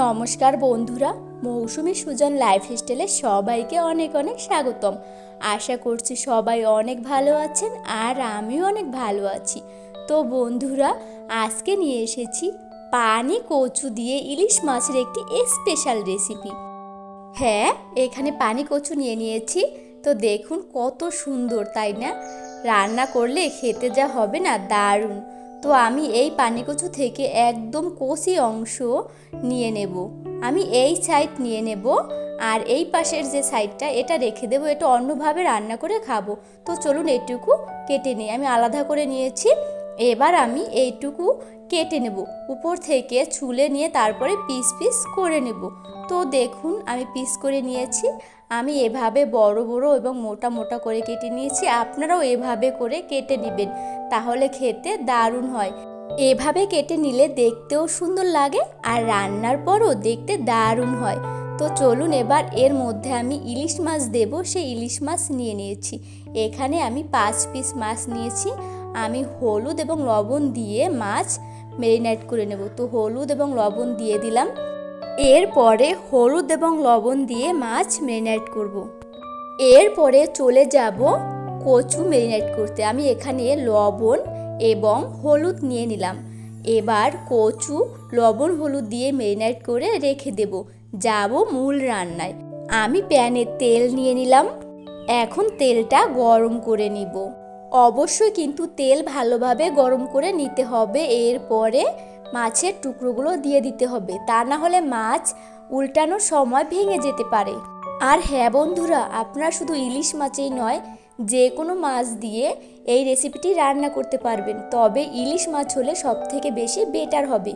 নমস্কার বন্ধুরা, মৌসুমী সুজন লাইফস্টাইলে সবাইকে অনেক অনেক স্বাগতম। আশা করছি সবাই অনেক ভালো আছেন আর আমিও অনেক ভালো আছি। তো বন্ধুরা, আজকে নিয়ে এসেছি পানি কচু দিয়ে ইলিশ মাছের একটি স্পেশাল রেসিপি। হ্যাঁ এখানে পানি কচু নিয়ে নিয়েছি। তো দেখুন কত সুন্দর, তাই না? রান্না করলে খেতে যা হবে না, দারুণ। তো আমি এই পানিকচু থেকে একদম কষি অংশ নিয়ে নেব। আমি এই সাইড নিয়ে নেব আর এই পাশের যে সাইডটা, এটা রেখে দেবো। এটা অন্যভাবে রান্না করে খাব। তো চলুন এইটুকু কেটে নিই। আমি আলাদা করে নিয়েছি। এবার আমি এইটুকু কেটে নেব। উপর থেকে ছুলে নিয়ে তারপরে পিস পিস করে নেব। তো দেখুন, আমি পিস করে নিয়েছি। আমি এভাবে বড় বড় এবং মোটা মোটা করে কেটে নিয়েছি, আপনারাও এভাবে করে কেটে নেবেন, তাহলে খেতে দারুণ হয়। এভাবে কেটে নিলে দেখতেও সুন্দর লাগে আর রান্নার পরও দেখতে দারুণ হয়। তো চলুন এবার এর মধ্যে আমি ইলিশ মাছ দেব, সেই ইলিশ মাছ নিয়ে নিয়েছি। এখানে আমি পাঁচ পিস মাছ নিয়েছি। আমি হলুদ এবং লবণ দিয়ে মাছ মেরিনেট করে নেব। তো হলুদ এবং লবণ দিয়ে দিলাম। এরপরে হলুদ এবং লবণ দিয়ে মাছ মেরিনেট করব। এরপরে চলে যাব কচু মেরিনেট করতে। আমি এখানে লবণ এবং হলুদ নিয়ে নিলাম। এবার কচু, লবণ, হলুদ দিয়ে মেরিনেট করে রেখে দেব। যাব মূল রান্নায়। আমি প্যানে তেল নিয়ে নিলাম। এখন তেলটা গরম করে নিব। অবশ্যই কিন্তু তেল ভালোভাবে গরম করে নিতে হবে। এরপরে মাছের টুকরোগুলো দিয়ে দিতে হবে। তা না হলে মাছ উল্টানোর সময় ভেঙে যেতে পারে। আর হ্যাঁ বন্ধুরা, আপনারা শুধু ইলিশ মাছেই নয় যে কোনো মাছ দিয়ে এই রেসিপিটি রান্না করতে পারবেন। তবে ইলিশ মাছ হলে সব থেকে বেশি বেটার হবে।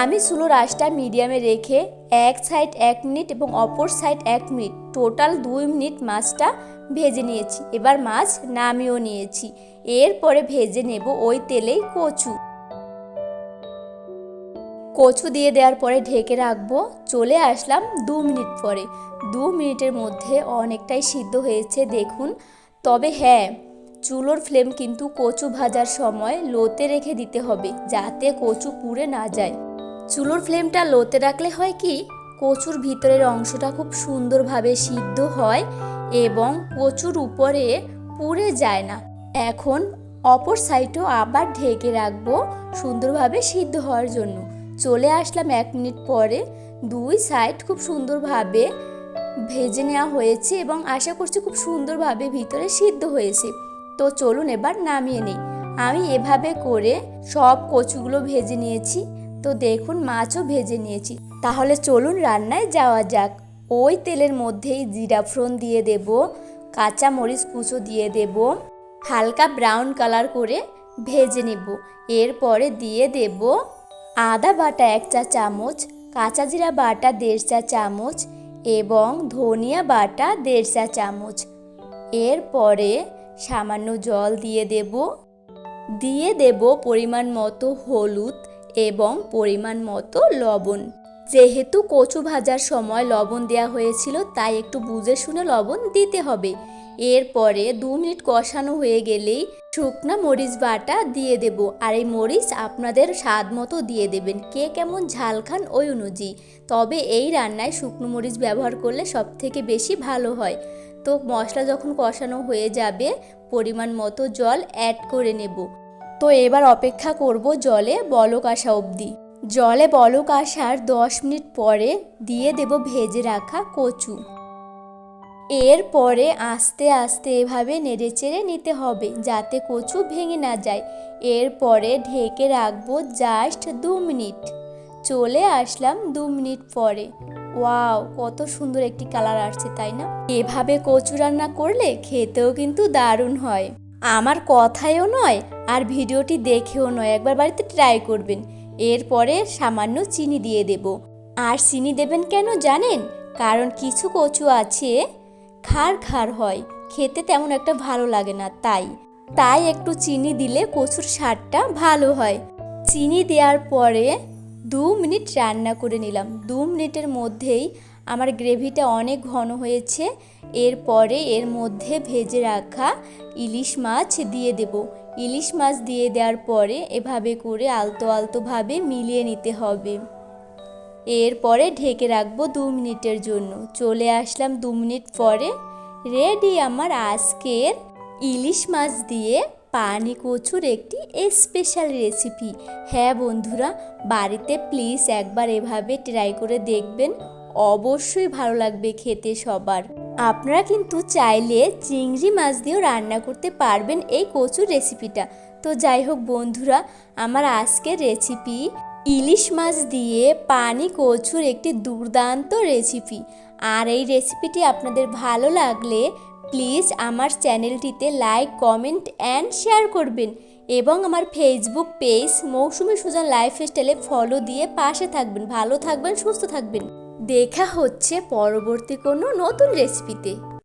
আমি চুলোর আঁচটা মিডিয়ামে রেখে এক সাইড এক মিনিট এবং অপর সাইড এক মিনিট, টোটাল দুই মিনিট মাছটা ভেজে নিয়েছি। এবার মাছ নামিয়েও নিয়েছি। এরপরে ভেজে নেব ওই তেলেই কচু। কচু দিয়ে দেওয়ার পরে ঢেকে রাখব। চলে আসলাম দু মিনিট পরে। দু মিনিটের মধ্যে অনেকটাই সিদ্ধ হয়েছে, দেখুন। তবে হ্যাঁ চুলোর ফ্লেম কিন্তু কচু ভাজার সময় লোতে রেখে দিতে হবে, যাতে কচু পুড়ে না যায়। চুলোর ফ্লেমটা লোতে রাখলে হয় কি, কচুর ভিতরের অংশটা খুব সুন্দরভাবে সিদ্ধ হয় এবং কচুর উপরে পুড়ে যায় না। এখন অপর সাইডও আবার ঢেকে রাখব সুন্দরভাবে সিদ্ধ হওয়ার জন্য। চলে আসলাম এক মিনিট পরে। দুই সাইড খুব সুন্দরভাবে ভেজে নেওয়া হয়েছে এবং আশা করছি খুব সুন্দরভাবে ভিতরে সিদ্ধ হয়েছে। তো চলুন এবার নামিয়ে নিই। আমি এভাবে করে সব কচুগুলো ভেজে নিয়েছি। তো দেখুন, মাছও ভেজে নিয়েছি। তাহলে চলুন রান্নায় যাওয়া যাক। ওই তেলের মধ্যেই জিরা ফ্রন দিয়ে দেব কাঁচা মরিচ কুচো দিয়ে দেব, হালকা ব্রাউন কালার করে ভেজে নেব। এরপরে দিয়ে দেব আদা বাটা এক চা চামচ, কাঁচা জিরা বাটা দেড় চা চামচ এবং ধনিয়া বাটা দেড় চা চামচ। এরপরে সামান্য জল দিয়ে দেব। দিয়ে দেব পরিমাণ মতো হলুদ এবং পরিমাণ মতো লবণ। যেহেতু কচু ভাজার সময় লবণ দেওয়া হয়েছিল, তাই একটু বুঝে শুনে লবণ দিতে হবে। এরপরে দু মিনিট কষানো হয়ে গেলেই শুকনা মরিচ বাটা দিয়ে দেব। আর এই মরিচ আপনাদের স্বাদ মতো দিয়ে দেবেন। কে কেমন ঝাল খান ওই অনুযায়ী। তবে এই রান্নায় শুকনো মরিচ ব্যবহার করলে সব থেকে বেশি ভালো হয়। তো মশলা যখন কষানো হয়ে যাবে, পরিমাণ মতো জল অ্যাড করে নেব। তো এবার অপেক্ষা করব জলে বলক আসা অবধি। জলে বলক আসার দশ মিনিট পরে দিয়ে দেব ভেজে রাখা কচু। এরপরে আস্তে আস্তে এভাবে নেড়েচেড়ে নিতে হবে যাতে কচু ভেঙে না যায়। এরপরে ঢেকে রাখব জাস্ট দু মিনিট। চলে আসলাম দু মিনিট পরে। ওয়াও, কত সুন্দর একটি কালার আসছে, তাই না? এভাবে কচু রান্না করলে খেতেও কিন্তু দারুণ হয়। আমার কথায়ও নয়, আর ভিডিওটি দেখেও নয়, একবার বাড়িতে ট্রাই করবেন। এরপরে সামান্য চিনি দিয়ে দেব। আর চিনি দেবেন কেন জানেন? কারণ কিছু কচু আছে খার খার হয়। খেতে তেমন একটা ভালো লাগে না, তাই। তাই একটু চিনি দিলে কচুর স্বাদটা ভালো হয়। চিনি দেওয়ার পরে দু মিনিট রান্না করে নিলাম। দু মিনিটের মধ্যেই আমার গ্রেভিটা অনেক ঘন হয়েছে। এরপরে এর মধ্যে ভেজে রাখা ইলিশ মাছ দিয়ে দেব। ইলিশ মাছ দিয়ে দেওয়ার পরে এভাবে করে আলতো আলতোভাবে মিলিয়ে নিতে হবে। এরপরে ঢেকে রাখব দু মিনিটের জন্য। চলে আসলাম দু মিনিট পরে। রেডি আমার আজকের ইলিশ মাছ দিয়ে পানি কচুর একটি স্পেশাল রেসিপি হ্যাঁ বন্ধুরা, বাড়িতে প্লিজ একবার এভাবে ট্রাই করে দেখবেন। অবশ্যই ভালো লাগবে খেতে সবার। আপনারা কিন্তু চাইলে চিংড়ি মাছ দিয়েও রান্না করতে পারবেন এই কচুর রেসিপিটা তো যাই হোক বন্ধুরা, আমার আজকের রেসিপি ইলিশ মাছ দিয়ে পানি কচুর একটি দুর্দান্ত রেসিপি আর এই রেসিপিটি আপনাদের ভালো লাগলে প্লিজ আমার চ্যানেলটিতে লাইক কমেন্ট অ্যান্ড শেয়ার করবেন। এবং আমার Facebook page Mousumi Sujan life স্টাইলে ফলো দিয়ে পাশে থাকবেন। ভালো থাকবেন, সুস্থ থাকবেন। দেখা হচ্ছে পরবর্তী কোনো নতুন রেসিপিতে